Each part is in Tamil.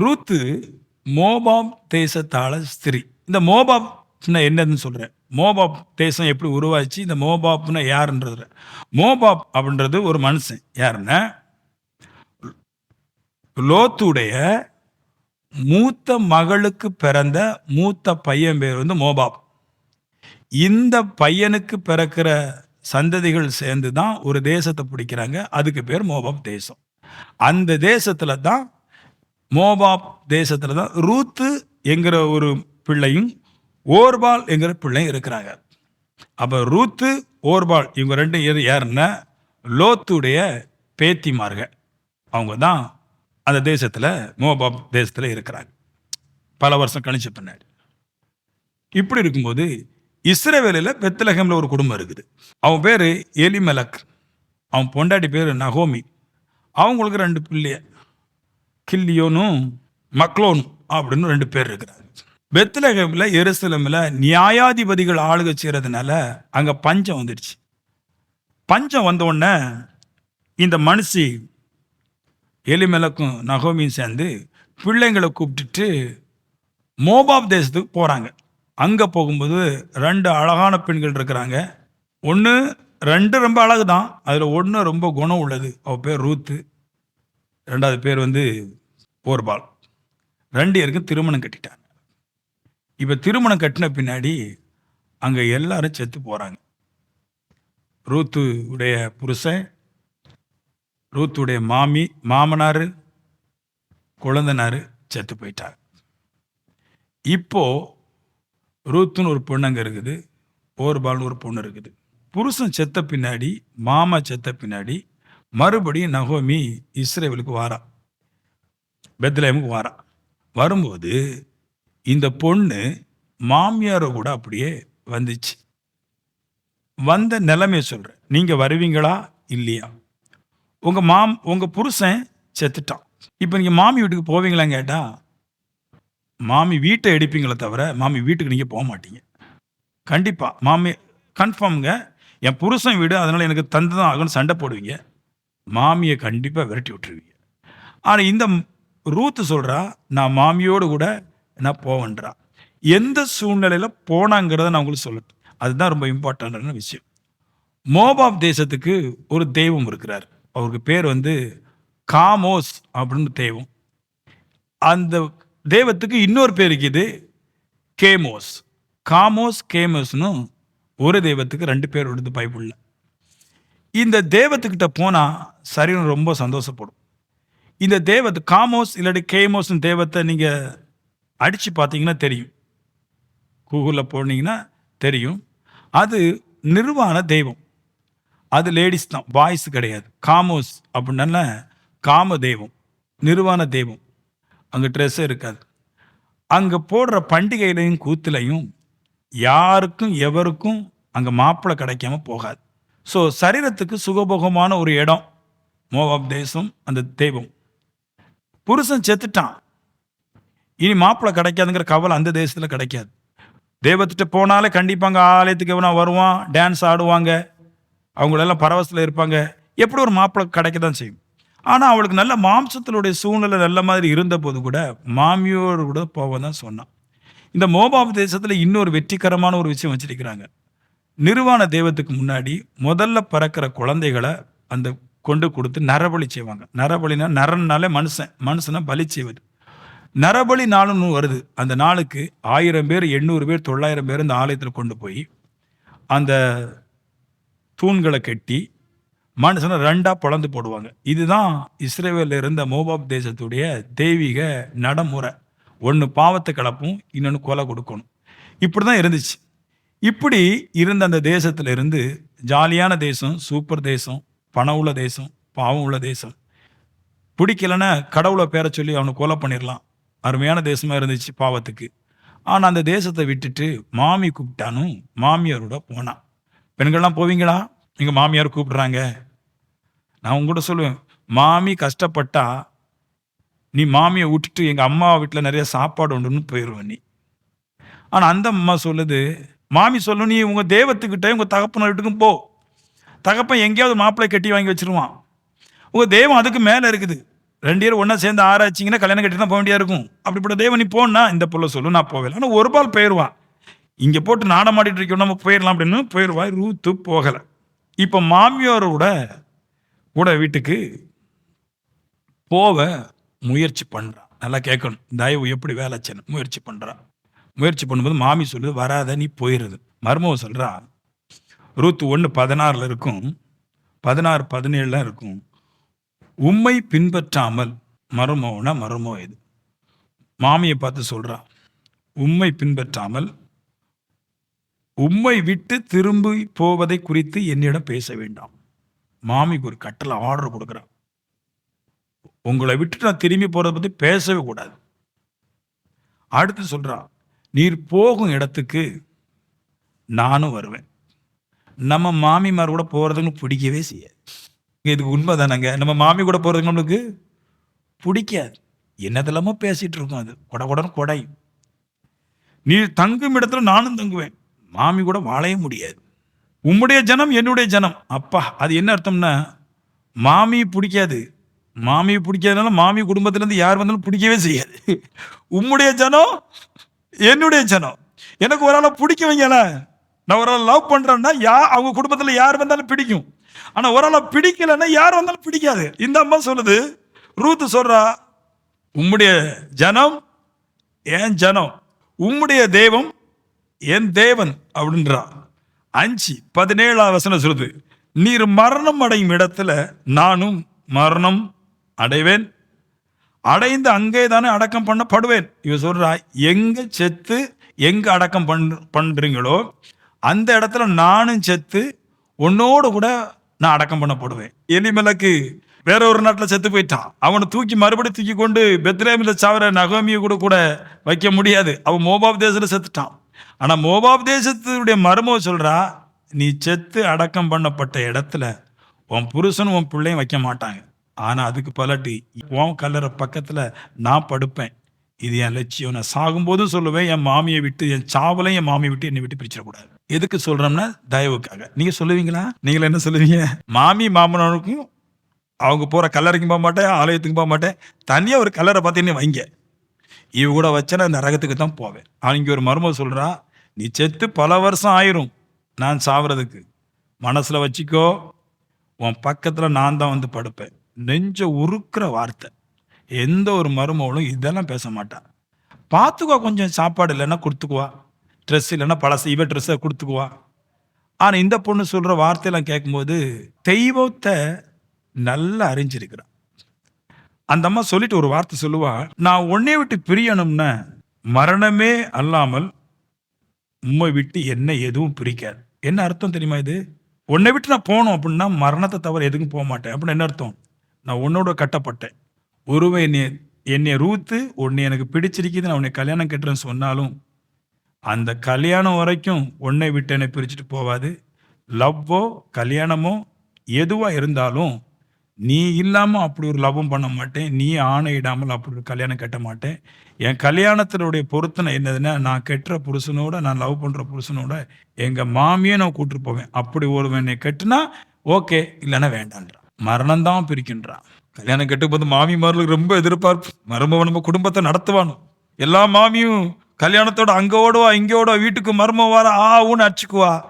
ரூத்து மோபாப் தேசத்தாள ஸ்திரீ. இந்த மோபாப் என்னதுன்னு சொல்கிறேன் மோபாப் தேசம் எப்படி உருவாச்சு? இந்த மோபாப்னா யாருன்றது மோபாப் அப்படின்றது ஒரு மனுஷன். யாருன்னா? லோத்துடைய மூத்த மகளுக்கு பிறந்த மூத்த பையன் பேர் வந்து மோபாப். இந்த பையனுக்கு பிறக்கிற சந்ததிகள் சேர்ந்து தான் ஒரு தேசத்தை பிடிக்கிறாங்க. அதுக்கு பேர் மோபாப் தேசம். அந்த தேசத்தில் தான் மோபாப் தேசத்தில் தான் ரூத்து என்கிற ஒரு பிள்ளையும் ஓர்பால் என்கிற பிள்ளையும் இருக்கிறாங்க. அப்போ ரூத்து ஓர்பால் இவங்க ரெண்டும் எது யாருன்னா லோத்துடைய பேத்திமார்கள். அவங்க தான் அந்த தேசத்தில் மோபாப் தேசத்தில் இருக்கிறாங்க. பல வருஷம் கழிச்ச பின்னாடி. இப்படி இருக்கும்போது இஸ்ரேவேலையில் பெத்லஹேம்ல ஒரு குடும்பம் இருக்குது. அவன் பேர் எலிமலக். அவன் பொண்டாட்டி பேர் நகோமி. அவங்களுக்கு ரெண்டு பிள்ளைய. கில்லியோனும் மக்லோனும் அப்படின்னு ரெண்டு பேர் இருக்கிறாங்க. பெத்லகமில் எருசலமில் நியாயாதிபதிகள் ஆளுக செய்கிறதுனால அங்கே பஞ்சம் வந்துடுச்சு. பஞ்சம் வந்தவுடனே இந்த மனுஷி எலிமெலக்கும் நகோமியும் சேர்ந்து பிள்ளைங்களை கூப்பிட்டுட்டு மோபாப் தேசத்துக்கு போகிறாங்க அங்கே போகும்போது ரெண்டு அழகான பெண்கள் இருக்கிறாங்க. ஒன்று ரெண்டு ரொம்ப அழகு தான் அதில் ஒன்று ரொம்ப குணம் உள்ளது. அவள் பேர் ரூத்து. ரெண்டாவது பேர் வந்து போர்பால். ரெண்டு பேருக்கும் திருமணம் கட்டிட்டாங்க. இப்போ திருமணம் கட்டின பின்னாடி அங்கே எல்லாரும் செத்து போகிறாங்க ரூத்து உடைய புருஷன் ரூத்துடைய மாமி மாமனார் குழந்தனார் செத்து போயிட்டார் இப்போது ரூத்துன்னு ஒரு பொண்ணு அங்கே இருக்குது ஓர்பால்னு ஒரு பொண்ணு இருக்குது. புருஷன் செத்த பின்னாடி மாமா செத்த பின்னாடி மறுபடியும் நகோமி இஸ்ரேவலுக்கு வாரா. பெத்லேமுக்கு வரான். வரும்போது இந்த பொண்ணு மாமியாரை கூட அப்படியே வந்துச்சு. வந்த நிலைமையை சொல்கிறேன் நீங்கள் வருவீங்களா? இல்லையா? உங்கள் மாம் உங்கள் புருஷன் செத்துட்டான். இப்போ நீங்கள் மாமி வீட்டுக்கு போவீங்களான்னு கேட்டால் மாமி வீட்டை எடுப்பீங்களே தவிர மாமி வீட்டுக்கு நீங்கள் போக மாட்டீங்க. கண்டிப்பாக மாமி கன்ஃபார்முங்க என் புருஷன் வீடு அதனால் எனக்கு தந்து தான் ஆகணும்னு சண்டை போடுவீங்க. மாமியை கண்டிப்பாக விரட்டி விட்டுருவீங்க. ஆனால் இந்த ரூத்து சொல்கிறா நான் மாமியோடு கூட நான் போவேன்றா. எந்த சூழ்நிலையில் போனாங்கிறத நான் உங்களுக்கு சொல்லட்டும். அதுதான் ரொம்ப இம்பார்ட்டண்டான விஷயம். மோபாப் தேசத்துக்கு ஒரு தெய்வம் இருக்கிறார். அவருக்கு பேர் வந்து காமோஸ் அப்படின்னு தெய்வம். அந்த தெய்வத்துக்கு இன்னொரு பேர் இருக்குது கேமோஸ். காமோஸ் கேமோஸ்னு ஒரு தெய்வத்துக்கு ரெண்டு பேர் விடுது பைபிளில். இந்த தெய்வத்துக்கிட்ட போனால் சரீரம் ரொம்ப சந்தோஷப்படும். இந்த தேவத்தை காமோஸ் இல்லாட்டி கேமோஸ்னு தெய்வத்தை நீங்கள் அடித்து பார்த்தீங்கன்னா தெரியும். கூகுளில் போனீங்கன்னா தெரியும். அது நிர்வாண தெய்வம். அது லேடிஸ் தான். பாய்ஸ் கிடையாது. காமோஸ் அப்படின்னா காம தெய்வம். நிர்வாண தெய்வம். அங்கே ட்ரெஸ்ஸே இருக்காது. அங்கே போடுற பண்டிகையிலையும் கூத்துலையும் யாருக்கும் எவருக்கும் அங்கே மாப்பிள்ளை கிடைக்காம போகாது. ஸோ சரீரத்துக்கு சுகபோகமான ஒரு இடம். மோவாப் தேசம் அந்த தெய்வம். புருஷன் செத்துட்டான். இனி மாப்பிள்ளை கிடைக்காதுங்கிற கவலை அந்த தேசத்தில் கிடைக்காது. தெய்வத்திட்ட போனாலே கண்டிப்பாங்க ஆலயத்துக்கு எவனா வருவான் டான்ஸ் ஆடுவாங்க அவங்களெல்லாம் பரவசத்தில் இருப்பாங்க. எப்படி ஒரு மாப்பிள்ளை கிடைக்க தான் செய்யும். ஆனால் அவளுக்கு நல்ல மாம்சத்தினுடைய சூழ்நிலை நல்ல மாதிரி இருந்த போது கூட மாமியோடு கூட போவ தான் சொன்னான். இந்த மோபாப் தேசத்தில் இன்னொரு வெற்றிகரமான ஒரு விஷயம் வச்சிருக்கிறாங்க. நிர்வாண தெய்வத்துக்கு முன்னாடி முதல்ல பிறக்கிற குழந்தைகளை அந்த கொண்டு கொடுத்து நரபலி செய்வாங்க. நரபலினா நரன்னாலே மனுஷன் மனுஷனா பலி செய்வது. நரபலி நாளுன்னு வருது. அந்த நாளுக்கு ஆயிரம் பேர் எண்ணூறு பேர் தொள்ளாயிரம் பேர் இந்த ஆலயத்தில் கொண்டு போய் அந்த தூண்களை கட்டி மனுஷனை ரெண்டாக பிளந்து போடுவாங்க. இதுதான் இஸ்ரேவேலில் இருந்த மோபாப் தேசத்துடைய தெய்வீக நடைமுறை. ஒன்று பாவத்தை கலப்பும் இன்னொன்று கொலை கொடுக்கணும். இப்படி தான் இருந்துச்சு. இப்படி இருந்த அந்த தேசத்துல இருந்து ஜாலியான தேசம் சூப்பர் தேசம் பணம் உள்ள தேசம் பாவம் உள்ள தேசம். பிடிக்கலன்னா கடவுளை பேரை சொல்லி அவனை கொலை பண்ணிடலாம் அருமையான தேசமாக இருந்துச்சு பாவத்துக்கு. ஆனால் அந்த தேசத்தை விட்டுட்டு மாமி கூப்பிட்டானும் மாமியாரோட போனான். பெண்கள்லாம் போவீங்களா? எங்கள் மாமியார் கூப்பிடுறாங்க. நான் உங்கள்கிட்ட சொல்லுவேன் மாமி கஷ்டப்பட்டா நீ மாமியை விட்டுட்டு எங்கள் அம்மா வீட்டில் நிறைய சாப்பாடு உண்டுன்னு போயிடுவேன் நீ. ஆனால் அந்த அம்மா சொல்லுது மாமி சொல்லு நீ உங்கள் தெய்வத்துக்கிட்ட உங்கள் தகப்பன வீட்டுக்கும் போ. தகப்பன் எங்கேயாவது மாப்பிள்ளை கட்டி வாங்கி வச்சிருவான். உங்கள் தெய்வம் அதுக்கு மேலே இருக்குது. ரெண்டு பேரும் ஒன்றா சேர்ந்து ஆராய்ச்சிங்கன்னா கல்யாணம் கட்டி தான் போக வேண்டியா இருக்கும். அப்படிப்பட்ட தெய்வம் நீ போனா இந்த பொருளை சொல்லு நான் போகல ஆனால் ஒரு பால் போயிடுவான் இங்கே போட்டு நாடமாடிட்டு இருக்கோம் நம்ம போயிடலாம் அப்படின்னு போயிடுவான் ரூத்து போகலை. இப்போ மாமியாரோட கூட வீட்டுக்கு போக முயற்சி பண்ணுறான் நல்லா கேட்கணும். தயவு எப்படி வேலை செய்யணும்? முயற்சி பண்ணுறான் முயற்சி பண்ணும்போது மாமி சொல்லுது வராத நீ போயிடுது மருமவ சொல்கிறா ரூத்து ஒன்று பதினாறில் இருக்கும். பதினாறு பதினேழுலாம் இருக்கும். உம்மை பின்பற்றாமல் மருமோனா மருமோ இது. மாமியை பார்த்து சொல்கிறா உம்மை பின்பற்றாமல் உம்மை விட்டு திரும்பி போவதை குறித்து என்னிடம் பேச வேண்டாம். மாமிக்கு ஒரு கட்டளை ஆர்டர் கொடுக்குறான் உங்களை விட்டு நான் திரும்பி போகிறத பற்றி பேசவே கூடாது. அடுத்து சொல்கிறா நீர் போகும் இடத்துக்கு நானும் வருவேன். நம்ம மாமிமார் கூட போகிறதுங்களுக்கு பிடிக்கவே செய்யாது. இதுக்கு உண்மை தானங்க நம்ம மாமி கூட போறதுக்கு நம்மளுக்கு பிடிக்காது. என்னதெல்லாமோ பேசிகிட்டு இருக்கும் அது. கொட கொடன்னு கொடை. நீ தங்கும் இடத்துல நானும் தங்குவேன். மாமி கூட வாழவே முடியாது. உம்முடைய ஜனம் என்னுடைய ஜனம். அப்பா அது என்ன அர்த்தம்னா மாமி பிடிக்காது. மாமி பிடிக்காதனால மாமி குடும்பத்திலேருந்து யார் வந்தாலும் பிடிக்கவே செய்யாது. உம்முடைய ஜனம் என்னுடைய ஜனம். எனக்கு ஒரு ஆளை பிடிக்க வைங்கல நான் ஒரு ஆள் லவ் பண்ணுறேன்னா யா அவங்க குடும்பத்தில் யார் வந்தாலும் பிடிக்கும். ஆனால் ஒரு ஆளை பிடிக்கலைன்னா யார் வந்தாலும் பிடிக்காது. இந்த அம்மா சொல்லுது ரூத்து சொல்கிறா உம்முடைய ஜனம் என் ஜனம் உம்முடைய தெய்வம் என் தேவன் அப்படின்றா. அஞ்சு பதினேழாம் வசனம் சொல்லுது நீர் மரணம் அடையும் இடத்துல நானும் மரணம் அடைவேன். அடைந்து அங்கே தானே அடக்கம் பண்ணப்படுவேன். இவ சொல்றா எங்க செத்து எங்க அடக்கம் பண் பண்றீங்களோ அந்த இடத்துல நானும் செத்து உன்னோட கூட நான் அடக்கம் பண்ணப்படுவேன். எலிமலைக்கு வேற ஒரு நாட்டில் செத்து போயிட்டான். அவனை தூக்கி மறுபடியும் தூக்கி கொண்டு பெத்ரேமில் சாவர நகோமியை கூட கூட வைக்க முடியாது. அவன் மோபாப் தேசத்தில் செத்துட்டான். ஆனால் மோபாப் தேசத்துடைய மருமக சொல்கிறா நீ செத்து அடக்கம் பண்ணப்பட்ட இடத்துல உன் புருஷனும் உன் பிள்ளையும் வைக்க மாட்டாங்க. ஆனால் அதுக்கு பலட்டி உன் கல்லறை பக்கத்தில் நான் படுப்பேன். இது என் லட்சியம். நான் சாகும்போதும் சொல்லுவேன் என் மாமியை விட்டு என் சாவலையும் என் மாமியை விட்டு என்னை விட்டு பிரிச்சிடக்கூடாது. எதுக்கு சொல்றோம்னா தயவுக்காக. நீங்க சொல்லுவீங்களா? நீங்கள என்ன சொல்லுவீங்க? மாமி மாமனாருக்கும் அவங்க போற கல்லறைக்கும் போக மாட்டேன் ஆலயத்துக்கு போக மாட்டேன். தனியாக ஒரு கல்லறை பார்த்தீங்கன்னு வைங்க. இவ கூட வச்சா நான் நரகத்துக்கு தான் போவேன். அவங்க ஒரு மருமக சொல்றா நீ செத்து பல வருஷம் ஆயிரும் நான் சாவறதுக்கு. மனசில் வச்சுக்கோ உன் பக்கத்தில் நான் தான் வந்து படுப்பேன். நெஞ்ச உருக்குற வார்த்தை. எந்த ஒரு மருமகளும் இதெல்லாம் பேச மாட்டான் பார்த்துக்கோ கொஞ்சம் சாப்பாடு இல்லைன்னா கொடுத்துக்குவா. ட்ரெஸ் இல்லைன்னா பழசு இவ ட்ரெஸ்ஸை கொடுத்துக்குவா. ஆனால் இந்த பொண்ணு சொல்கிற வார்த்தையெல்லாம் கேட்கும்போது தெய்வத்தை நல்லா அறிஞ்சிருக்கிறான் அந்த அம்மா சொல்லிட்டு ஒரு வார்த்தை சொல்லுவா நான் உன்னை விட்டு பிரியணும்னா மரணமே அல்லாமல் உம்மை விட்டு என்ன எதுவும் பிரிக்காது. என்ன அர்த்தம் தெரியுமா இது? உன்னை விட்டு நான் போகணும் அப்படின்னா மரணத்தை தவிர எதுக்கும் போக மாட்டேன். அப்படின்னு என்ன அர்த்தம்? நான் உன்னோட கட்டப்பட்டேன். ஒருவன் என்னை என்னை ரூத்து உன்னை எனக்கு பிடிச்சிருக்குது நான் உன்னை கல்யாணம் கட்டுறேன்னு சொன்னாலும் அந்த கல்யாணம் வரைக்கும் உன்னை விட்டு என்னை பிரிச்சுட்டு போவாது. லவ்வோ கல்யாணமோ எதுவாக இருந்தாலும் நீ இல்லாமல் அப்படி ஒரு லவ்வும் பண்ண மாட்டேன். நீ ஆணையிடாமல் அப்படி ஒரு கல்யாணம் கட்ட மாட்டேன். என் கல்யாணத்தினுடைய பொருத்தனை என்னதுன்னா நான் கெட்டுற புருஷனோட நான் லவ் பண்ணுற புருஷனோட எங்கள் மாமியே நான் கூட்டிட்டு போவேன். அப்படி ஒருவன் என்னை கட்டுனா ஓகே இல்லைன்னா வேண்டான்றான். மரணம் தான் பிரிக்கின்றான். கல்யாணம் கட்டும் போது மாமிமார்களுக்கு ரொம்ப எதிர்பார்ப்பு. மருமவன் நம்ம குடும்பத்தை நடத்துவானோ? எல்லா மாமியும் கல்யாணத்தோட அங்க ஓடுவா இங்க ஓடுவா வீட்டுக்கு மர்மம் வர ஆ ஊன்னு அடிச்சுக்குவா.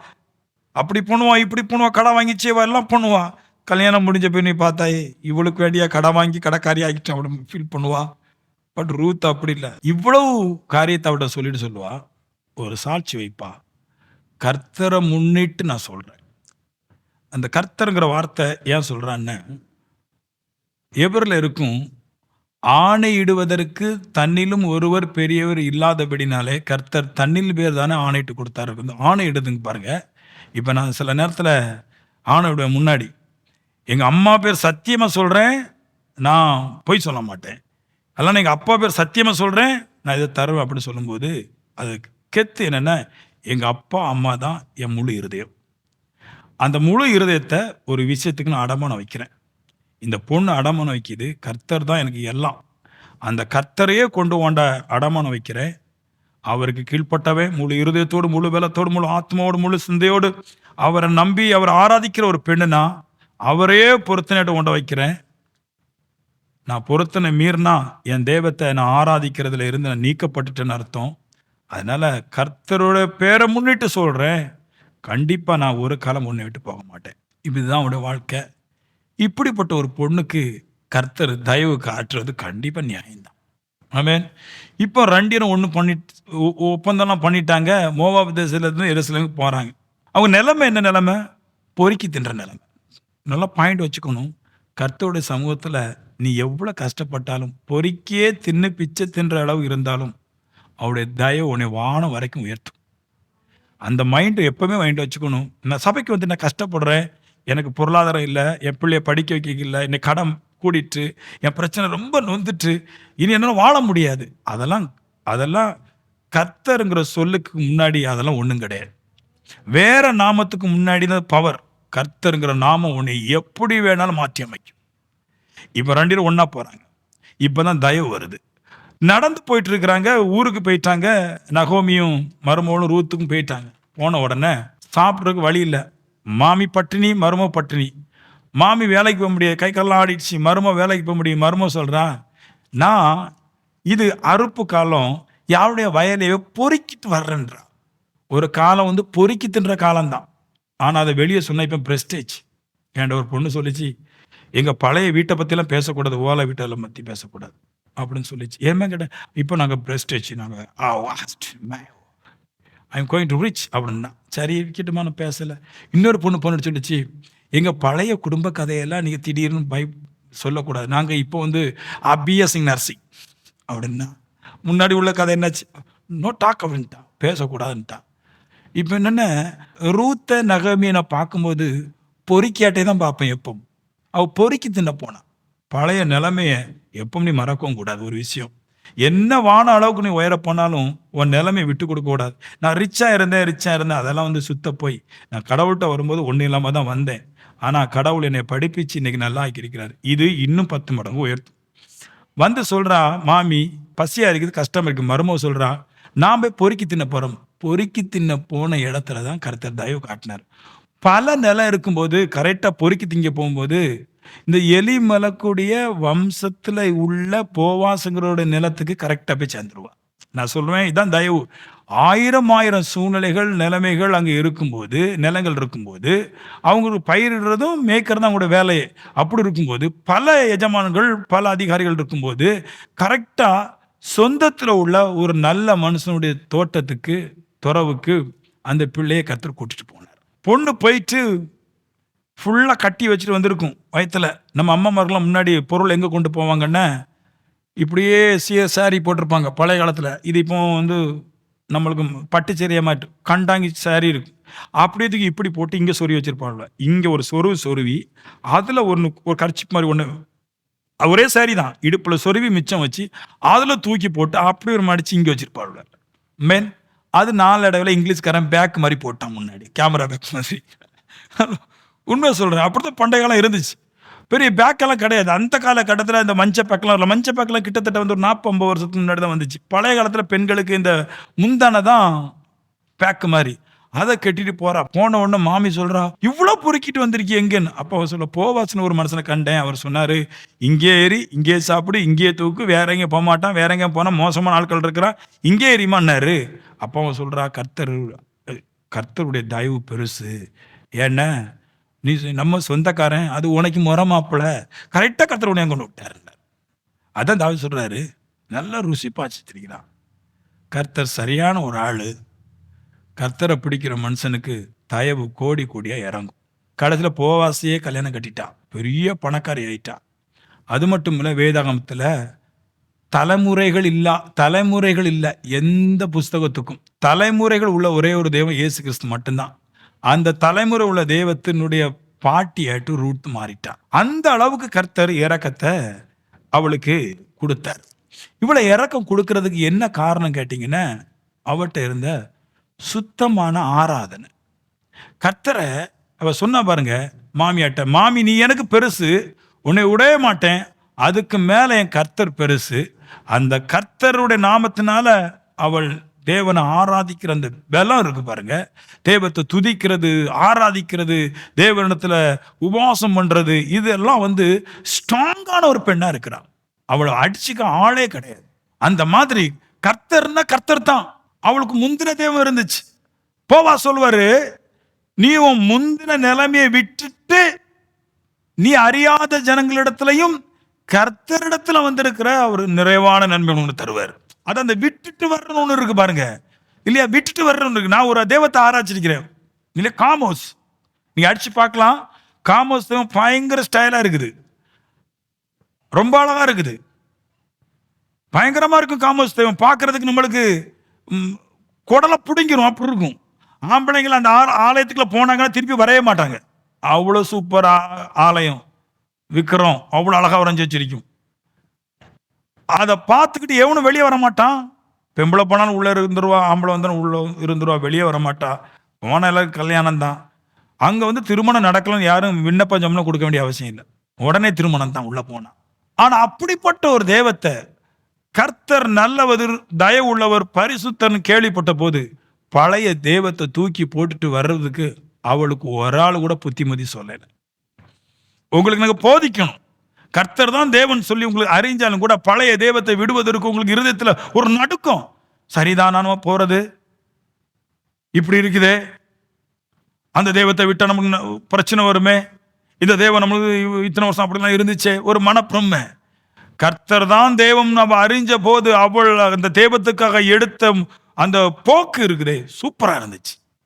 அப்படி பண்ணுவா இப்படி பண்ணுவா கடை வாங்கிச்சேவா எல்லாம் பண்ணுவா கல்யாணம் முடிஞ்ச போய் நீ பார்த்தாயே இவளுக்கு வேண்டிய கடை வாங்கி கடைக்காரி ஆகிட்டேன் அவளை ஃபீல் பண்ணுவா. பட் ரூத் அப்படி இல்லை. இவ்வளவு காரியத்தை அவட சொல்லிட்டு சொல்லுவா. ஒரு சாட்சி வைப்பா. கர்த்தரை முன்னிட்டு நான் சொல்றேன். அந்த கர்த்தருங்கிற வார்த்தை ஏன் சொல்றான்னு? எவரில் இருக்கும் ஆணையிடுவதற்கு தன்னிலும் ஒருவர் பெரியவர் இல்லாதபடினாலே கர்த்தர் தன்னில் பேர் தானே ஆணையிட்டு கொடுத்தாரு. இந்த ஆணையிடுதுங்க பாருங்க. இப்போ நான் சில நேரத்தில் ஆணையிடுவேன் முன்னாடி எங்கள் அம்மா பேர் சத்தியமாக சொல்கிறேன் நான் பொய் சொல்ல மாட்டேன். அதெல்லாம் எங்கள் அப்பா பேர் சத்தியமாக சொல்கிறேன் நான் இதை தருவேன் அப்படின்னு சொல்லும்போது அது கெத்து என்னென்னா எங்கள் அப்பா அம்மா தான் என் முழு இருதயம். அந்த முழு இருதயத்தை ஒரு விஷயத்துக்கு நான் அடமானம் வைக்கிறேன். இந்த பொண்ணு அடமானம் வைக்கிது. கர்த்தர் தான் எனக்கு எல்லாம். அந்த கர்த்தரையே கொண்டு ஓண்ட அடமானம் வைக்கிறேன் அவருக்கு கீழ்ப்பட்டவன் முழு இருதயத்தோடு முழு பலத்தோடு முழு ஆத்மாவோடு முழு சிந்தையோடு அவரை நம்பி அவர் ஆராதிக்கிற ஒரு பெண்ணுனா அவரையே பொருத்தனையிட்ட கொண்டு வைக்கிறேன். நான் பொருத்தனை மீறினா என் தெய்வத்தை நான் ஆராதிக்கிறதுல இருந்து நான் நீக்கப்பட்டுட்டேன்னு அர்த்தம். அதனால கர்த்தரோட பேரை முன்னிட்டு சொல்கிறேன் கண்டிப்பாக நான் ஒரு காலம் முன்னே விட்டு போக மாட்டேன். இதுதான் அவனுடைய வாழ்க்கை. இப்படிப்பட்ட ஒரு பொண்ணுக்கு கர்த்தர் தயவு காட்டுறது கண்டிப்பாக நியாயம்தான். ஆமேன் இப்போ ரெண்டிரும் ஒன்று பண்ணிட்டு ஒப்பந்தம்லாம் பண்ணிட்டாங்க. மோவாப் தேசத்துலேருந்து எருசலேமுக்கு போகிறாங்க அவங்க நிலைமை என்ன நிலைமை? பொறுக்கி தின்ற நிலைமை. நல்லா பாயிண்ட் வச்சுக்கணும். கர்த்தருடைய சமூகத்தில் நீ எவ்வளோ கஷ்டப்பட்டாலும் பொறுக்கியே தின்னு பிச்சை தின்ற அளவு இருந்தாலும் அவருடைய தயவு உன்னை வானம் வரைக்கும் உயர்த்தும். அந்த மைண்டு எப்பவுமே மைண்டை வச்சுக்கணும். நான் சபைக்கு வந்து நான் கஷ்டப்படுறேன். எனக்கு பொருளாதாரம் இல்லை என் பிள்ளைய படிக்க வைக்க இல்லை என்னை கடன் கூடிட்டு என் பிரச்சனை ரொம்ப நொந்துட்டு இனி என்னால் வாழ முடியாது. அதெல்லாம் அதெல்லாம் கர்த்தருங்கிற சொல்லுக்கு முன்னாடி அதெல்லாம் ஒன்றும் கிடையாது. வேற நாமத்துக்கு முன்னாடி தான் பவர் கர்த்தருங்கிற நாமம் உன்னை எப்படி வேணாலும் மாற்றி அமைக்கும். இப்போ ரெண்டு பேரும் ஒன்றா போகிறாங்க இப்போ தான் தயவு வருது. நடந்து போயிட்டு இருக்கிறாங்க ஊருக்கு போயிட்டாங்க நகோமியும் மருமகளும் ரூத்துக்கும் போயிட்டாங்க. போன உடனே சாப்பிட்றதுக்கு வழி இல்லை. மாமி பட்டினி மரும பட்டினி. மாமி வேலைக்கு போக முடியாது. கை கால்லாம் ஆடிடுச்சு. மரும வேலைக்கு போக முடியும். மரும சொல்கிறான் நான் இது அறுப்பு காலம் யாருடைய வயலையோ பொறுக்கிட்டு வர்றேன்றா. ஒரு காலம் வந்து பொறுக்கி தின்ற காலம்தான். ஆனால் அதை வெளியே சொன்ன இப்போ பிரஸ்டேஜ். என்கிட்ட ஒரு பொண்ணு சொல்லிச்சு எங்கள் பழைய வீட்டை பற்றிலாம் பேசக்கூடாது. ஓலை வீட்டெல்லாம் பற்றி பேசக்கூடாது. அப்படின்னு சொல்லிச்சு. ஏமே கேட்டேன் இப்போ நாங்கள் பிரஸ்டேஜ். நாங்கள் ஆ vast I'm going to rich அப்படின்னா சரி கிட்டமா நான் பேசலை. இன்னொரு பொண்ணு பொண்ணு சொல்லிச்சு எங்கள் பழைய குடும்ப கதையெல்லாம் நீங்கள் திடீர்னு பய சொல்லக்கூடாது. நாங்கள் இப்போ வந்து பிஎஸ்சி நர்சிங். அப்படின்னா முன்னாடி உள்ள கதை என்னாச்சு? நோ டாக் அப்படின்ட்டான் பேசக்கூடாதுன்ட்டான் இப்போ என்னென்ன? ரூத்த நகமியை நான் பார்க்கும்போது பொறுக்கியாட்டே தான் பார்ப்பேன் எப்பவும். அவள் பொறுக்கி தின்ன போனான் பழைய நிலைமையை எப்பவும் நீ மறக்கவும் கூடாது ஒரு விஷயம். என்ன வான அளவுக்கு நீ உயர போனாலும் உன் நிலைமை விட்டு கொடுக்க கூடாது. நான் ரிச்சாக இருந்தேன் ரிச்சாக இருந்தேன். அதெல்லாம் வந்து சுத்த போய். நான் கடவுள்கிட்ட வரும்போது ஒன்றும் இல்லாமல் தான் வந்தேன். ஆனால் கடவுள் என்னை படிப்பிச்சு இன்னைக்கு நல்லா ஆக்கியிருக்கிறார். இது இன்னும் பத்து மடங்கு உயர்த்தும். வந்து சொல்கிறா மாமி பசியாக இருக்குது கஷ்டம் இருக்குது மருமக சொல்கிறா நான் போய் பொறுக்கி தின்ன போகிறோம் பொறுக்கி தின்ன போன இடத்துல தான் கருத்தர் தயவு காட்டினார். பல நிலம் இருக்கும்போது கரெக்டாக பொறுக்கி திங்க போகும்போது இந்த எலி மலக்கூடிய வம்சத்தில் உள்ள போவாசங்களோட நிலத்துக்கு கரெக்டாக போய் சேர்ந்துருவா. நான் சொல்லுவேன் இதான் தயவு. ஆயிரம் ஆயிரம் சூழ்நிலைகள் நிலைமைகள் அங்கே இருக்கும்போது நிலங்கள் இருக்கும்போது அவங்களுக்கு பயிரிடுறதும் மேய்க்கிறது அவங்களோட வேலையே. அப்படி இருக்கும்போது பல எஜமானர்கள் பல அதிகாரிகள் இருக்கும்போது கரெக்டாக சொந்தத்தில் உள்ள ஒரு நல்ல மனுஷனுடைய தோட்டத்துக்கு துறவுக்கு அந்த பிள்ளையை கற்று கூட்டிட்டு போனார். பொண்ணு போயிட்டு ஃபுல்லாக கட்டி வச்சுட்டு வந்திருக்கும். வயத்தில். நம்ம அம்மாமார்கள்லாம் முன்னாடி பொருள் எங்கே கொண்டு போவாங்கன்னா இப்படியே சீ சாரி போட்டிருப்பாங்க பழைய காலத்தில். இது இப்போ வந்து நம்மளுக்கு பட்டுச்சேரியா மாட்டு கண்டாங்கி சாரி இருக்கும் அப்படியே தூக்கி இப்படி போட்டு இங்கே சொருவி வச்சுருப்பாங்கள? இங்கே ஒரு சொருவி சொருவி அதில் ஒன்று ஒரு கர்ச்சிப் மாதிரி ஒன்று ஒரே சாரி தான். இடுப்பில் சொருவி மிச்சம் வச்சு அதில் தூக்கி போட்டு அப்படி ஒரு மடிச்சு இங்கே வச்சுருப்பாள் மேன் அது நாலு இடவில் இங்கிலீஷ்காரன் பேக் மாதிரி போட்டான் முன்னாடி கேமரா பேக் மாதிரி. உண்மை சொல்கிறேன் அப்படித்தான் பண்டைய காலம் இருந்துச்சு. பெரிய பேக்கெல்லாம் கிடையாது. அந்த காலகட்டத்தில் இந்த மஞ்ச பேக்கெல்லாம் இல்லை மஞ்ச பேக்கெல்லாம் கிட்டத்தட்ட வந்து ஒரு நாற்பது வருஷத்துக்கு முன்னாடி தான் வந்துச்சு. பழைய காலத்தில் பெண்களுக்கு இந்த முந்தானை தான் பேக்கு மாதிரி. அதை கட்டிட்டு போறா. போன உடனே மாமி சொல்றா இவ்வளோ பொறுக்கிட்டு வந்திருக்கி எங்கன்னு? அப்போ அவர் சொல்ல போவாசன ஒரு மனுஷனை கண்டேன். அவர் சொன்னாரு இங்கே ஏறி இங்கே சாப்பிடு இங்கே தூக்கு வேற எங்கே போக மாட்டான் வேற எங்கே போனால் மோசமான ஆட்கள் இருக்கிறான் இங்கே ஏறிமான்னாரு. அப்போ அவன் சொல்றா கர்த்தர் கர்த்தருடைய தயவு பெருசு. ஏன்னா நீ நம்ம சொந்தக்காரன் அது உனக்கு முறை மாப்பிள்ள கரெக்டாக கத்துற உடனே கொண்டு விட்டார் அதான் தாவி சொல்கிறாரு நல்லா ருசி பாய்ச்சிருக்கிறான் கர்த்தர் சரியான ஒரு ஆள். கர்த்தரை பிடிக்கிற மனுஷனுக்கு தயவு கோடி கோடியாக இறங்கும். கடைசியில் போவாசியே கல்யாணம் கட்டிட்டான். பெரிய பணக்காரி ஆயிட்டான். அது மட்டும் இல்லை வேதாகமத்தில் தலைமுறைகள் இல்லா தலைமுறைகள் இல்லை எந்த புஸ்தகத்துக்கும். தலைமுறைகள் உள்ள ஒரே ஒரு தெய்வம் இயேசு கிறிஸ்து மட்டும்தான். அந்த தலைமுறை உள்ள தெய்வத்தினுடைய பாட்டியாட்டு ரூட் மாறிட்டான். அந்த அளவுக்கு கர்த்தர் இறக்கத்தை அவளுக்கு கொடுத்தார். இவளை இறக்கம் கொடுக்கறதுக்கு என்ன காரணம் கேட்டிங்கன்னா அவட்ட இருந்த சுத்தமான ஆராதனை. கர்த்தரை அவ சொன்னா பாருங்க மாமியாட்ட மாமி நீ எனக்கு பெருசு உன்னை உடைய மாட்டேன் அதுக்கு மேலே என் கர்த்தர் பெருசு. அந்த கர்த்தருடைய நாமத்தினால அவள் தேவனை ஆராதிக்கிற அந்த பலம் இருக்கு பாருங்க. தேவத்தை துதிக்கிறது ஆராதிக்கிறது தேவனிடத்துல உபவாசம் பண்றது இதெல்லாம் வந்து ஸ்ட்ராங்கான ஒரு பெண்ணா இருக்கிறான் அவளை அடிச்சுக்க ஆளே கிடையாது. அந்த மாதிரி கர்த்தர்னா கர்த்தர் தான். அவளுக்கு முந்தின தேவம் இருந்துச்சு. போவா சொல்வாரு நீ உன் முந்தின நிலைமையை விட்டுட்டு நீ அறியாத ஜனங்களிடத்திலையும் கர்த்தரிடத்துல வந்திருக்கிற ஒரு நிறைவான நன்மை ஒன்று தருவார். அது அந்த விட்டுட்டு வர்றன்னு ஒன்று இருக்கு பாருங்க. இல்லையா? விட்டுட்டு வர்றன்னு இருக்கு. நான் ஒரு தெய்வத்தை ஆராய்ச்சிருக்கிறேன். இல்லையா? காமோஸ். நீங்கள் அடிச்சு பார்க்கலாம். காமோஸ் தெய்வம் பயங்கர ஸ்டைலா இருக்குது. ரொம்ப அழகா இருக்குது. பயங்கரமா இருக்கும் காமோஸ் தெய்வம். பார்க்கறதுக்கு நம்மளுக்கு குடலை பிடிங்கிரும். அப்படி இருக்கும். ஆம்பளைங்கள் அந்த ஆ- ஆலயத்துக்குள்ள போனாங்கன்னா திருப்பி வரைய மாட்டாங்க. அவ்வளோ சூப்பர் ஆலயம். விக்ரம் அவ்வளோ அழகாக வரைஞ்சி வச்சிருக்கும். அதை பார்த்துக்கிட்டு எவனும் வெளியே வர மாட்டான் பெம்பளை போனாலும் உள்ளே இருந்துருவா ஆம்பளை வந்தாலும் உள்ளே இருந்துருவா வெளியே வர மாட்டா போன எல்லாருக்கும் கல்யாணம் தான் அங்கே வந்து திருமணம் நடக்கலன்னு யாரும் விண்ணப்பம் ஜம்னம் கொடுக்க வேண்டிய அவசியம் இல்லை. உடனே திருமணம் தான் உள்ளே போனான். ஆனால் அப்படிப்பட்ட ஒரு தேவத்தை கர்த்தர் நல்லவர் தயவு உள்ளவர் பரிசுத்தர்னு கேள்விப்பட்ட போது பழைய தெய்வத்தை தூக்கி போட்டுட்டு வர்றதுக்கு அவளுக்கு ஒரு ஆள் கூட புத்திமதி சொல்லலை. உங்களுக்கு நாங்கள் போதிக்கணும். கர்த்தர் தான் தேவன் சொல்லி உங்களுக்கு அறிஞ்சாலும் கூட பழைய தெய்வத்தை விடுவதற்கு உங்களுக்கு இருதயத்தில் ஒரு நடுக்கம். சரிதானானமா போறது? இப்படி இருக்குதே. அந்த தெய்வத்தை விட்டால் நமக்கு ந- பிரச்சனை வருமே. இந்த தெய்வம் நம்மளுக்கு இத்தனை வருஷம் அப்படிலாம் இருந்துச்சே. ஒரு மனப்பிரமை கர்த்தர் தான் தெய்வம் நம்ம அறிஞ்ச போது அவள் அந்த தெய்வத்துக்காக எடுத்த அந்த போக்கு இருக்குதே. சூப்பராக இருந்துச்சு.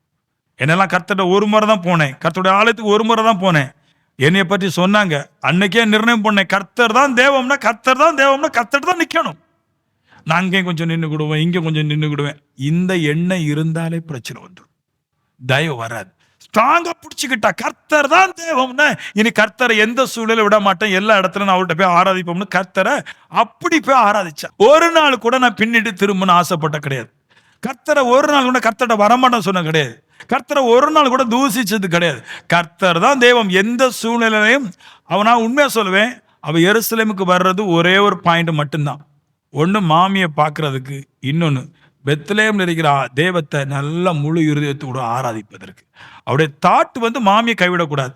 என்னெல்லாம் கர்த்தர்கிட்ட ஒரு முறை தான் போனேன். கர்த்தருடைய ஆலயத்துக்கு ஒரு முறை தான் போனேன். என்னைய பற்றி சொன்னாங்க. அன்னைக்கே நிர்ணயம் பண்ணேன் கர்த்தர் தான் தேவம்னா கர்த்தர் தான் தேவம்னா கர்த்தர் தான் நிற்கணும் நான் அங்கேயும் கொஞ்சம் நின்றுக்கிடுவேன் இங்கே கொஞ்சம் நின்றுக்கிடுவேன் இந்த எண்ணெய் இருந்தாலே பிரச்சனை வந்துடும் தயவு வராது. ஸ்ட்ராங்கா பிடிச்சிக்கிட்டா கர்த்தர் தான் தேவம்னா இனி கர்த்தரை எந்த சூழல விட மாட்டேன். எல்லா இடத்துல நான் அவர்கிட்ட போய் ஆராதிப்போம்னு கர்த்தரை அப்படி போய் ஆராதிச்சேன் ஒரு நாள் கூட நான் பின்னிட்டு திரும்பணும்னு ஆசைப்பட்ட கிடையாது. கர்த்தரை ஒரு நாள் கூட கர்த்தரை வரமாட்டேன்னு சொன்ன கிடையாது. கர்த்தரை ஒரு நாள் கூட தூசிச்சது கிடையாது. கர்த்தர் தான் தெய்வம். எந்த சூழ்நிலையிலையும் அவனா உண்மையாக சொல்லுவேன் அவள் எருசலேமுக்கு வர்றது ஒரே ஒரு பாயிண்ட் மட்டும்தான். ஒன்று மாமியை பார்க்கறதுக்கு இன்னொன்று பெத்லேம்ல இருக்கிற தெய்வத்தை நல்ல முழு இருதயத்தோடு ஆராதிப்பதற்கு. அவருடைய தாட் வந்து மாமியை கைவிடக்கூடாது.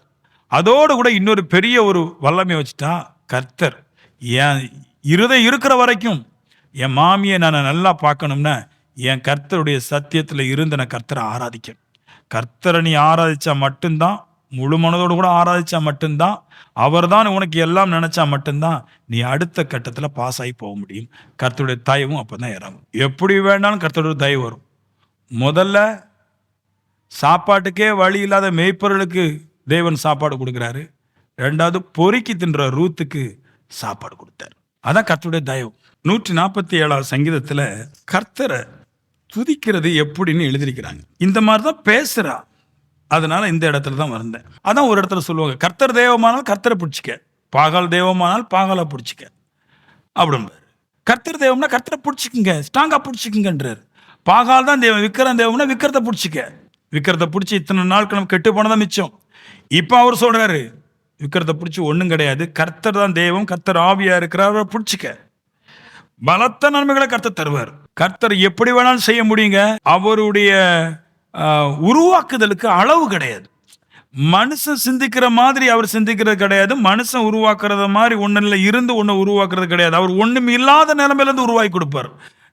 அதோடு கூட இன்னொரு பெரிய ஒரு வல்லமை வச்சுட்டா கர்த்தர் என் இருதயம் இருக்கிற வரைக்கும் என் மாமியை நான் நல்லா பார்க்கணும்னா என் கர்த்தருடைய சத்தியத்தில் இருந்து நான் கர்த்தரை ஆராதிக்கணும். கர்த்தரை நீ ஆராதிச்சா மட்டும்தான் முழு மனதோடு கூட ஆராதிச்சா மட்டும்தான் அவர் தான் உனக்கு எல்லாம் நினைச்சா மட்டும்தான் நீ அடுத்த கட்டத்தில் பாஸ் ஆகி போக முடியும். கர்த்தருடைய தயவும் அப்பதான் இறங்கும். எப்படி வேணாலும் கர்த்தருடைய தயவு வரும். முதல்ல சாப்பாட்டுக்கே வழி இல்லாத மேய்ப்பர்களுக்கு தேவன் சாப்பாடு கொடுக்குறாரு. ரெண்டாவது பொறுக்கி தின்ற ரூத்துக்கு சாப்பாடு கொடுத்தாரு. அதான் கர்த்தருடைய தயவு. நூற்றி நாற்பத்தி ஏழாவது சங்கீதத்தில் கர்த்தரை துதிக்கிறது எப்படின்னு எழுதியிருக்கிறாங்க. இந்த மாதிரி தான் பேசுகிறா அதனால இந்த இடத்துல தான் வந்தேன். அதான் ஒரு இடத்துல சொல்லுவாங்க கர்த்தர் தெய்வமானால் கர்த்தரை பிடிச்சிக்க. பாகால் தெய்வமானால் பாகாலை பிடிச்சிக்க. அப்படிம்பாரு. கர்த்தர் தெய்வம்னா கர்த்தரை பிடிச்சிக்குங்க. ஸ்ட்ராங்காக பிடிச்சிக்குங்கன்றார். பாகால் தான் தெய்வம் விக்கிரம் தெய்வம்னா விக்கிரத்தை பிடிச்சிக்க. விக்கிரத்தை பிடிச்சி இத்தனை நாட்கள் நம்ம கெட்டு போனதான் மிச்சம். இப்போ அவர் சொல்கிறாரு விக்கிரத்தை பிடிச்சி ஒன்றும் கிடையாது. கர்த்தர் தான் தெய்வம் கர்த்தர் ஆவியா இருக்கிறார் பிடிச்சிக்க. பலத்த நன்மைகளை கர்த்தர் தருவார். கர்த்தர் எப்படி வேணாலும் செய்ய முடியுங்க? அவருடைய உருவாக்குதலுக்கு அளவு கிடையாது. மனுஷன் சிந்திக்கிற மாதிரி அவர் சிந்திக்கிறது கிடையாது. மனுஷன் உருவாக்குறத மாதிரி ஒன்றில் இருந்து ஒன்று உருவாக்குறது கிடையாது. அவர் ஒன்றும் இல்லாத நிலைமையில இருந்து உருவாக்கி கொடுப்பார்.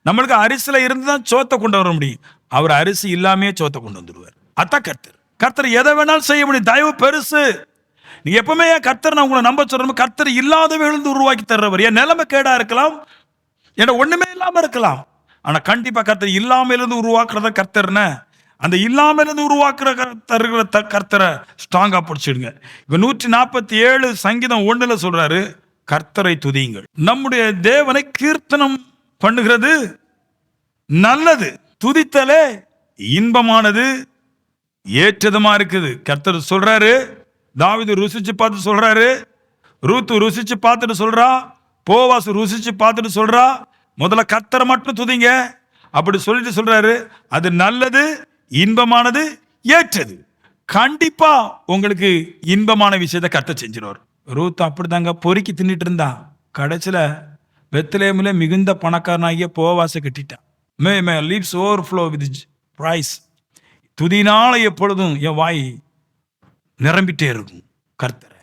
நம்மளுக்கு அரிசியில் இருந்து தான் சோத்தை கொண்டு வர முடியும். அவர் அரிசி இல்லாமையே சோத்தை கொண்டு வந்துடுவார். அதான் கர்த்தர். கர்த்தர் எதை வேணாலும் செய்ய முடியும். தயவு பெருசு. நீ எப்பவுமே கர்த்தர் நான் உங்களை நம்ப சொல்றேன் கர்த்தர் இல்லாதவர்கள் உருவாக்கி தர்றவர். என் நிலைமை கேடா இருக்கலாம். ஏன்னா ஒண்ணுமே இல்லாம இருக்கலாம். ஆனா கண்டிப்பா கர்த்தர் இல்லாம இருந்து உருவாக்குறத கர்த்தர்ன அந்த இல்லாம இருந்து உருவாக்குற த கர்த்தரை ஸ்ட்ராங்கா பிடிச்சிடுங்க. இப்ப நூற்றி நாற்பத்தி ஏழு சங்கீதம் ஒண்ணுல சொல்றாரு கர்த்தரை துதியுங்கள். நம்முடைய தேவனை கீர்த்தனம் பண்ணுகிறது நல்லது துதித்தலே இன்பமானது ஏற்றதுமா இருக்குது. கர்த்தர் சொல்றாரு தாவிது ருசிச்சு பார்த்து சொல்றாரு ரூத்து ருசிச்சு பார்த்துட்டு சொல்றா போவாசு ருசிச்சு பார்த்துட்டு சொல்றா முதல்ல கத்தரை மட்டும் துதிங்க. அப்படி சொல்லிட்டு சொல்றாரு. அது நல்லது இன்பமானது ஏற்றது. கண்டிப்பா உங்களுக்கு இன்பமான விஷயத்தை கத்த செஞ்சிருவார். ரூத் அப்படிதாங்க பொறுக்கி தின்னுட்டு இருந்தா கடைசியில பெத்லேமில் மிகுந்த பணக்காரனாகிய போவாசை கட்டிட்டான். May may leaps over flow with praise துதினால எப்பொழுதும் என் வாய் நிரம்பிட்டே இருக்கும் கர்த்தரை.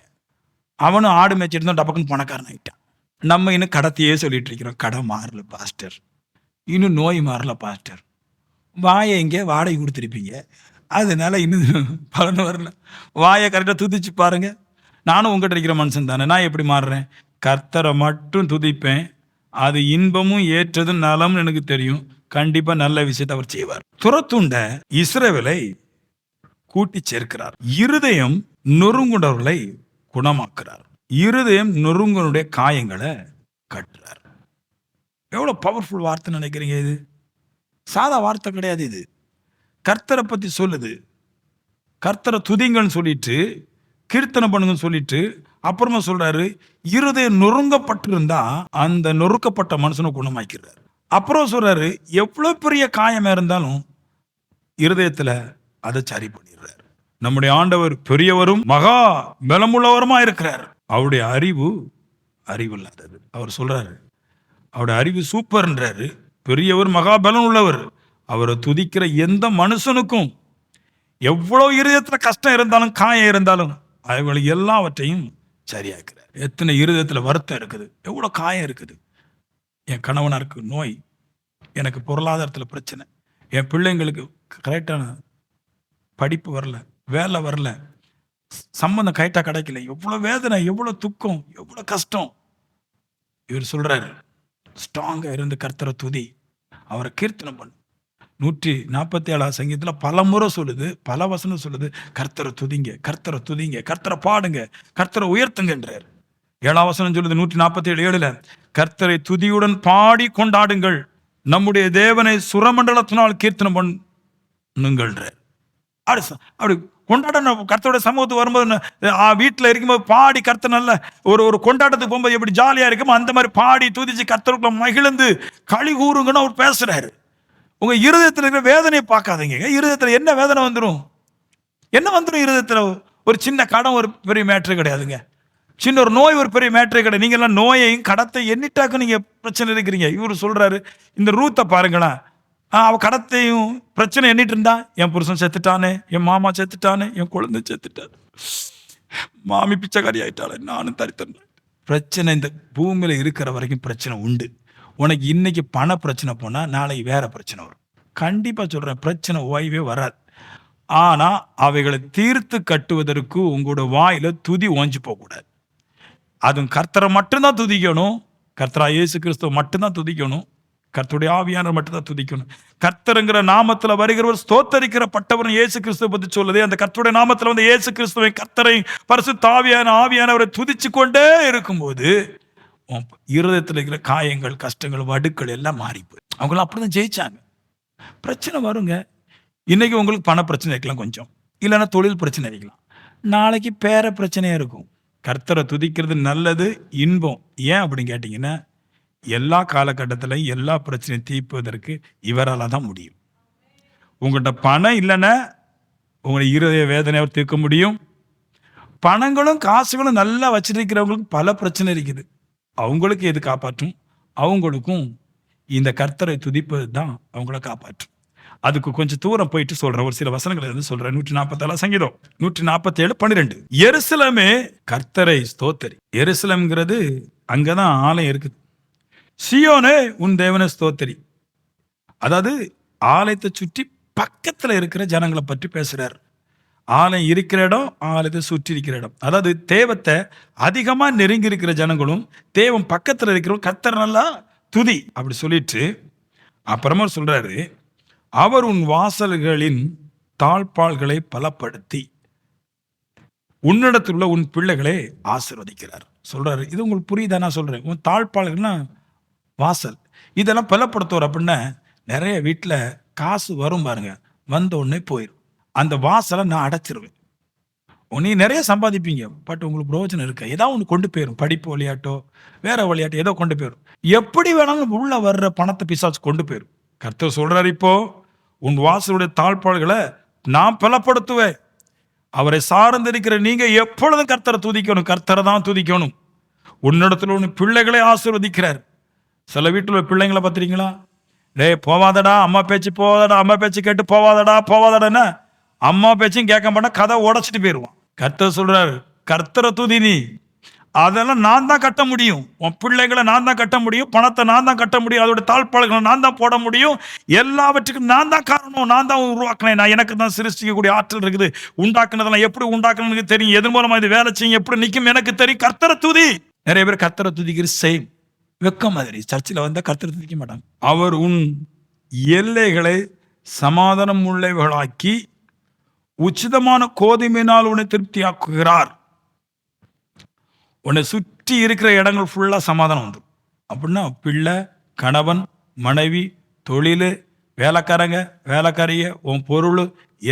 அவனும் ஆடு மேய்ச்சிட்டு இருந்தான் டபக்குன்னு பணக்காரன் ஆயிட்டான் நம்ம இன்னும் கடத்தையே சொல்லிட்டு இருக்கிறோம் கடை மாறல பாஸ்டர் இன்னும் நோய் மாறல பாஸ்டர் வாயை எங்கே வாடகை கொடுத்துருப்பீங்க. அதனால இன்னும் பலன் வரல. வாயை கரெக்டாக துதிச்சு பாருங்க. நானும் உங்ககிட்ட இருக்கிற மனுஷன் தானே. நான் எப்படி மாறுறேன்? கர்த்தரை மட்டும் துதிப்பேன். அது இன்பமும் ஏற்றதும் நலம்னு எனக்கு தெரியும். கண்டிப்பாக நல்ல விஷயத்தை அவர் செய்வார். துரத்துண்ட இஸ்ரேவலை கூட்டி சேர்க்கிறார். இருதயம் நொறுங்குண்டவர்களை குணமாக்குறார். இருதயம் நொறுங்கனுடைய காயங்களை கட்டுறார். எவ்வளோ பவர்ஃபுல் வார்த்தை நினைக்கிறீங்க இது? சாதா வார்த்தை கிடையாது இது. கர்த்தரை பற்றி சொல்லுது. கர்த்தரை துதிங்கன்னு சொல்லிட்டு கீர்த்தனை பண்ணுங்கன்னு சொல்லிட்டு அப்புறமா சொல்றாரு இருதயம் நொறுங்கப்பட்டிருந்தா அந்த நொறுக்கப்பட்ட மனுஷனை குணமாக்கிறார் அப்புறம் சொல்றாரு எவ்வளோ பெரிய காயமா இருந்தாலும் இருதயத்தில் அதை சரி பண்ணிடுறார். நம்முடைய ஆண்டவர் பெரியவரும் மகா பலமுள்ளவருமா இருக்கிறார். அவருடைய அறிவு அறிவு இல்லாதது அவர் சொல்கிறாரு அவருடைய அறிவு சூப்பர்ன்றாரு. பெரியவர் மகாபலம் உள்ளவர். அவரை துதிக்கிற எந்த மனுஷனுக்கும் எவ்வளோ இருதயத்தில் கஷ்டம் இருந்தாலும் காயம் இருந்தாலும் அவங்களுக்கு எல்லாவற்றையும் சரியாக்குறார். எத்தனை இருதயத்தில் வருத்தம் இருக்குது எவ்வளோ காயம் இருக்குது. என் கணவனாருக்கு நோய் எனக்கு பொருளாதாரத்தில் பிரச்சனை. என் பிள்ளைங்களுக்கு கரெக்டான படிப்பு வரல வேலை வரல. சம்பந்தம் கைட்டா கிடைக்கல. எவ்வளவு வேதனை எவ்வளவு துக்கம் எவ்வளவு கஷ்டம். இவர் சொல்றாரு ஸ்ட்ராங்கா இருந்து கர்த்தரை துதி. அவரை கீர்த்தனம் பண்ணு. நூற்றி நாற்பத்தி ஏழாம் சங்கீதத்தில் பல முறை சொல்லுது பல வசனம் சொல்லுது கர்த்தரை துதிங்க கர்த்தரை துதிங்க கர்த்தரை பாடுங்க கர்த்தரை உயர்த்துங்கன்றார். ஏழாம் வசனம் சொல்லுது நூற்றி நாற்பத்தி ஏழு ஏழுல கர்த்தரை துதியுடன் பாடி கொண்டாடுங்கள். நம்முடைய தேவனை சுரமண்டலத்தினால் கீர்த்தனம் பண்ணுங்கள்ன்ற அப்படி கொண்டாடணும். கர்த்தரோட சமூகத்துக்கு வரும்போது வீட்டில் இருக்கும்போது பாடி கர்த்த நல்ல ஒரு ஒரு கொண்டாட்டத்துக்கு போகும்போது எப்படி ஜாலியாக இருக்குமோ அந்த மாதிரி பாடி துதிச்சு கர்த்தருக்குள்ள மகிழ்ந்து களி கூறுங்கன்னு அவர் பேசுகிறாரு உங்கள் இருதயத்தில் இருக்கிற வேதனையை பார்க்காதீங்க. இருதயத்தில் என்ன வேதனை வந்துடும் என்ன வந்துடும் இருதயத்தில்? ஒரு சின்ன கடன் ஒரு பெரிய மேட்ரு கிடையாதுங்க. சின்ன ஒரு நோய் ஒரு பெரிய மேட்ரே கிடையாது. நீங்கள்லாம் நோயையும் கடத்தை எண்ணிட்டாக்கும் நீங்கள் பிரச்சனை இருக்கிறீங்க. இவர் சொல்கிறாரு இந்த ரூத்தை பாருங்களேன். ஆ, கடத்தையும் பிரச்சனை எண்ணிட்டு இருந்தா என் புருஷன் செத்துட்டானே என் மாமா செத்துட்டானே என் குழந்தை செத்துட்டாரு மாமி பிச்சைக்காரி ஆயிட்டாளே நானும் தரித்தன் பிரச்சனை இந்த பூமியில் இருக்கிற வரைக்கும் பிரச்சனை உண்டு. உனக்கு இன்னைக்கு பண பிரச்சனை போனால் நாளைக்கு வேற பிரச்சனை வரும். கண்டிப்பாக சொல்கிறேன் பிரச்சனை ஓய்வே வராது. ஆனால் அவைகளை தீர்த்து கட்டுவதற்கு உங்களோட வாயில் துதி ஓஞ்சி போகக்கூடாது. அதுவும் கர்த்தரை மட்டும்தான் துதிக்கணும். கர்த்தரா இயேசு கிறிஸ்துவ மட்டும்தான் துதிக்கணும். கர்த்தருடைய ஆவியானவர் மட்டும்தான் துதிக்கணும். கர்த்தருங்கிற நாமத்தில் வருகிறவர் ஸ்தோத்தரிக்கிற பட்டவர் இயேசு கிறிஸ்துவ பற்றி சொல்லுது அந்த கர்த்தருடைய நாமத்தில் வந்து இயேசு கிறிஸ்துவை கர்த்தரை பரிசு தாவியான ஆவியானவரை துதிச்சு கொண்டே இருக்கும்போது இருதயத்தில் இருக்கிற காயங்கள் கஷ்டங்கள் வடுக்கள் எல்லாம் மாறி போய் அப்படி தான் ஜெயிச்சாங்க. பிரச்சனை வருங்க. இன்னைக்கு உங்களுக்கு பண பிரச்சனை இருக்கலாம் கொஞ்சம். இல்லைன்னா தொழில் பிரச்சனை இருக்கலாம். நாளைக்கு பேர பிரச்சனையாக இருக்கும். கர்த்தரை துதிக்கிறது நல்லது இன்பம். ஏன் அப்படின்னு கேட்டிங்கன்னா எல்லா காலகட்டத்திலையும் எல்லா பிரச்சனையும் தீர்ப்பதற்கு இவரால் தான் முடியும். உங்கள்கிட்ட பணம் இல்லைன்னா உங்களை இருதய வேதனையை தீர்க்க முடியும். பணங்களும் காசுகளும் நல்லா வச்சிருக்கிறவங்களுக்கு பல பிரச்சனை இருக்குது. அவங்களுக்கு எது காப்பாற்றும்? அவங்களுக்கும் இந்த கர்த்தரை துதிப்பது தான் அவங்கள காப்பாற்றும். அதுக்கு கொஞ்சம் தூரம் போயிட்டு சொல்றேன். ஒரு சில வசனங்களை வந்து சொல்றேன். நூற்றி நாற்பத்தேழு சங்கீதம். நூற்றி நாற்பத்தி ஏழு பன்னிரெண்டு. எருசலமே கர்த்தரை ஸ்தோத்தரி. எருசலம்ங்கிறது அங்கதான் ஆலயம் இருக்குது. சியோனே உன் தேவன ஸ்தோத்தரி. அதாவது ஆலயத்தை சுற்றி பக்கத்தில் இருக்கிற ஜனங்களை பற்றி பேசுகிறார் ஆலயம் இருக்கிற இடம் ஆலயத்தை சுற்றி இருக்கிற இடம். அதாவது தேவத்தை அதிகமாக நெருங்கி இருக்கிற ஜனங்களும் தேவம் பக்கத்தில் இருக்கிறவங்க கத்தர் நல்லா துதி அப்படி சொல்லிட்டு அப்புறமா சொல்கிறாரு அவர் உன் வாசல்களின் தாழ்பால்களை பலப்படுத்தி உன்னிடத்தில் உள்ள உன் பிள்ளைகளை ஆசீர்வதிக்கிறார். சொல்கிறாரு இது உங்களுக்கு புரியுதா? நான் சொல்கிறேன் உன் தாழ்பாள்கள்னா வாசல். இதெல்லாம் பலப்படுத்துவார் அப்படின்னா நிறைய வீட்டில் காசு வரும் பாருங்க. வந்த உடனே போயிடும் அந்த வாசலை நான் அடைச்சிருவேன். நீ நிறைய சம்பாதிப்பீங்க. பட் உங்களுக்கு பிரயோஜனம் இருக்கு? ஏதாவது ஒன்று கொண்டு போயிடும் படிப்பு விளையாட்டோ வேற விளையாட்டோ ஏதோ கொண்டு போயிடும் எப்படி வேணாலும் உள்ள வர்ற பணத்தை பிசாசு கொண்டு போயிடும் கர்த்தர் சொல்றாரு இப்போ உன் வாசலுடைய தாழ்பாடுகளை நான் பலப்படுத்துவேன். அவரை சார்ந்திருக்கிற நீங்க எப்பொழுதும் கர்த்தரை துதிக்கணும். கர்த்தரை தான் துதிக்கணும். உன்னிடத்தில் உன் பிள்ளைகளை ஆசீர்வதிக்கிறார். சில வீட்டில் உள்ள பிள்ளைங்களை பார்த்துறீங்களா டேய் போவாதடா அம்மா பேச்சு போவாதடா அம்மா பேச்சு கேட்டு போவாதடா போவாதடான்னு அம்மா பேச்சும் கேட்க மாட்டா கதை உடச்சிட்டு போயிடுவான் கர்த்தர் சொல்கிறார் கர்த்தரை துதி நீ. அதெல்லாம் நான் தான் கட்ட முடியும். உன் பிள்ளைகளை நான் தான் கட்ட முடியும். பணத்தை நான் தான் கட்ட முடியும். அதோட தாழ்பாளர்களை நான் தான் போட முடியும். எல்லாவற்றுக்கும் நான் தான் காரணம். நான் தான் உருவாக்கினேன். நான் எனக்கு தான் சிருஷ்டிக்கக்கூடிய ஆற்றல் இருக்குது. உண்டாக்குனதெல்லாம் எப்படி உண்டாக்கணும்னு தெரியும். எது மூலமாக இது வேலை செய்யும் எப்படி நிற்கும் எனக்கு தெரியும். கர்த்தரை துதி. நிறைய பேர் கர்த்தரை துதிக்கிற செய்யும் வெக்கம் மாதிரி. சர்ச்சில் வந்தால் கர்த்தரை துதிக்க மாட்டாங்க. அவர் உன் எல்லைகளை சமாதானம் உள்ளவைகளாக்கி உச்சிதமான கோதுமையினால் உன்னை திருப்தியாக்குகிறார். உன்னை சுற்றி இருக்கிற இடங்கள் ஃபுல்லாக சமாதானம் வந்துடும் அப்படின்னா பிள்ளை கணவன் மனைவி தொழில் வேலைக்காரங்க வேலைக்காரிய உன் பொருள்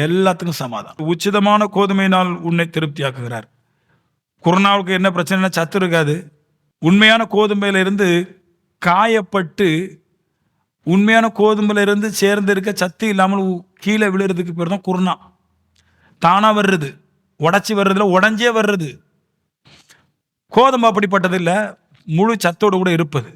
எல்லாத்துக்கும் சமாதானம். உச்சிதமான கோதுமையினால் உன்னை திருப்தியாக்குகிறார். குருணாவுக்கு என்ன பிரச்சனைனா சத்து இருக்காது. உண்மையான கோதுமையிலிருந்து காயப்பட்டு உண்மையான கோதுமையிலிருந்து இருந்து சேர்ந்து சத்து இல்லாமல் கீழே விழுறதுக்கு பேர் தான் குருணா. தானாக வர்றது. உடச்சி வர்றதுல உடஞ்சே வர்றது. கோதுமை அப்படிப்பட்டது இல்லை. முழு சத்தோடு கூட இருப்பது.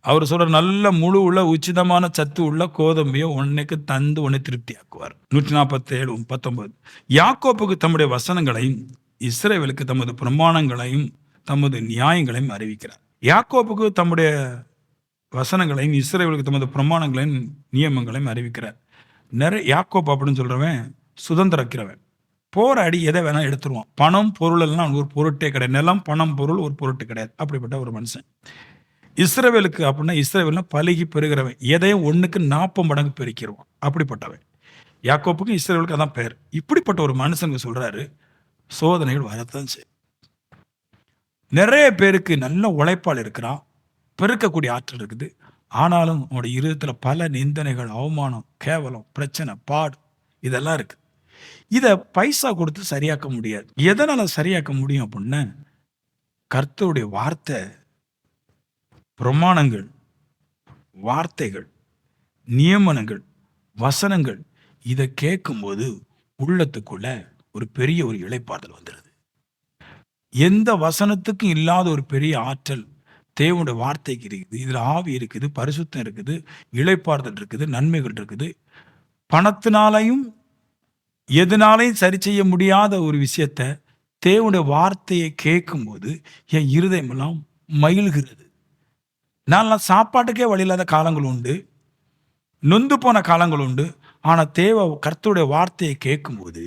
அவர் சொல்கிற நல்ல முழு உள்ள உச்சிதமான சத்து உள்ள கோதுமையை உன்னைக்கு தந்து உன்னை திருப்தியாக்குவார். நூற்றி நாற்பத்தி ஏழு பத்தொன்பது யாக்கோப்புக்கு தம்முடைய வசனங்களையும் இஸ்ரேவேலுக்கு தமது பிரமாணங்களையும் தமது நியாயங்களையும் அறிவிக்கிறார். யாக்கோப்புக்கு தம்முடைய வசனங்களையும் இஸ்ரேவேலுக்கு தமது பிரமாணங்களையும் நியமங்களையும் அறிவிக்கிறார். நிறைய யாக்கோப் அப்படின்னு சொல்கிறவன் சுதந்திரக்கிறவன். போராடி எதை வேணால் எடுத்துருவான். பணம் பொருள் எல்லாம் அவனுக்கு ஒரு பொருட்டே கிடையாது. நிலம் பணம் பொருள் ஒரு பொருட்டு கிடையாது. அப்படிப்பட்ட ஒரு மனுஷன். இஸ்ரேவேலுக்கு அப்படின்னா இஸ்ரேவேல்னா பழகி பெருகிறவன். எதையும் ஒன்றுக்கு நாற்பது மடங்கு பெருக்கிடுவான் அப்படிப்பட்டவன். யாக்கோப்புக்கும் இஸ்ரேவேலுக்கு அதான் பேர் இப்படிப்பட்ட ஒரு மனுஷனுக்கு சொல்கிறாரு சோதனைகள் வரத்தான் செய்யும். நிறைய பேருக்கு நல்ல உழைப்பால் இருக்கிறான் பெருக்கக்கூடிய ஆற்றல் இருக்குது. ஆனாலும் அவனுடைய இருதயத்தில் பல நிந்தனைகள் அவமானம் கேவலம் பிரச்சனை பாடு இதெல்லாம் இருக்கு. இதை பைசா கொடுத்து சரியாக்க முடியாது. எதனால் சரியாக்க முடியும் அப்படின்னா கர்த்தருடைய வார்த்தை பிரமாணங்கள் வார்த்தைகள் நியமனங்கள் வசனங்கள் இதை கேட்கும்போது உள்ளத்துக்குள்ள ஒரு பெரிய ஒரு இளைப்பாறுதல் வந்துடுது எந்த வசனத்துக்கும் இல்லாத ஒரு பெரிய ஆற்றல் தேவனுடைய வார்த்தைக்கு இருக்குது. இதில் ஆவி இருக்குது பரிசுத்தம் இருக்குது இளைப்பாறுதல் இருக்குது நன்மைகள் இருக்குது. பணத்தினாலையும் எதனாலையும் சரி செய்ய முடியாத ஒரு விஷயத்த தேவனுடைய வார்த்தையை கேட்கும்போது என் இருதயமெல்லாம் மகிழ்கிறது. நான் சாப்பாட்டுக்கே வழி இல்லாத காலங்கள் உண்டு. நொந்து போன காலங்கள் உண்டு. ஆனால் தேவ கர்த்தருடைய வார்த்தையை கேட்கும்போது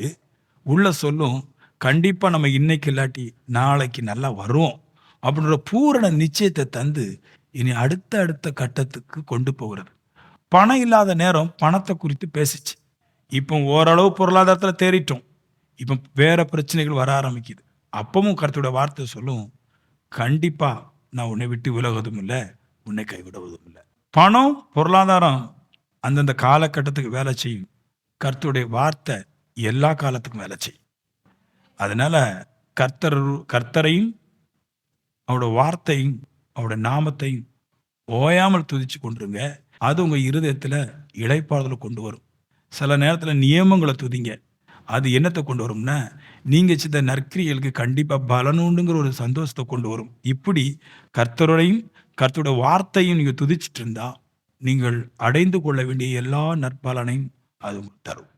உள்ள சொல்லும் கண்டிப்பாக நம்ம இன்னைக்கு இல்லாட்டி நாளைக்கு நல்லா வருவோம் அப்படின்ற பூரண நிச்சயத்தை தந்து இனி அடுத்த அடுத்த கட்டத்துக்கு கொண்டு போகிறது. பணம் இல்லாத நேரம் பணத்தை குறித்து பேசிச்சு. இப்போ ஓரளவு பொருளாதாரத்தில் தேறிட்டோம். இப்போ வேற பிரச்சனைகள் வர ஆரம்பிக்குது. அப்பவும் கருத்துடைய வார்த்தை சொல்லும் கண்டிப்பாக நான் உன்னை விட்டு விலகுவதும் இல்லை உன்னை கைவிடுவதும் இல்லை. பணம் பொருளாதாரம் அந்தந்த காலகட்டத்துக்கு வேலை செய்யும். கருத்துடைய வார்த்தை எல்லா காலத்துக்கும் வேலை செய்யும். அதனால கர்த்தர் கர்த்தரையும் அவரோட வார்த்தையும் அவரோட நாமத்தையும் ஓயாமல் துதிச்சு கொண்டுருங்க. அது உங்கள் இருதயத்தில் இளைப்பாறுதலை கொண்டு வரும். சில நேரத்தில் நியமங்களை துதிங்க. அது என்னத்தை கொண்டு வரும்னா நீங்கள் சித்த நற்கிரியலுக்கு கண்டிப்பாக பலனுண்டுங்கிற ஒரு சந்தோஷத்தை கொண்டு வரும். இப்படி கர்த்தரோடையும் கர்த்தரோட வார்த்தையும் நீங்கள் துதிச்சிட்டு இருந்தால் நீங்கள் அடைந்து கொள்ள வேண்டிய எல்லா நற்பலனையும் அது உங்களுக்கு தரும்.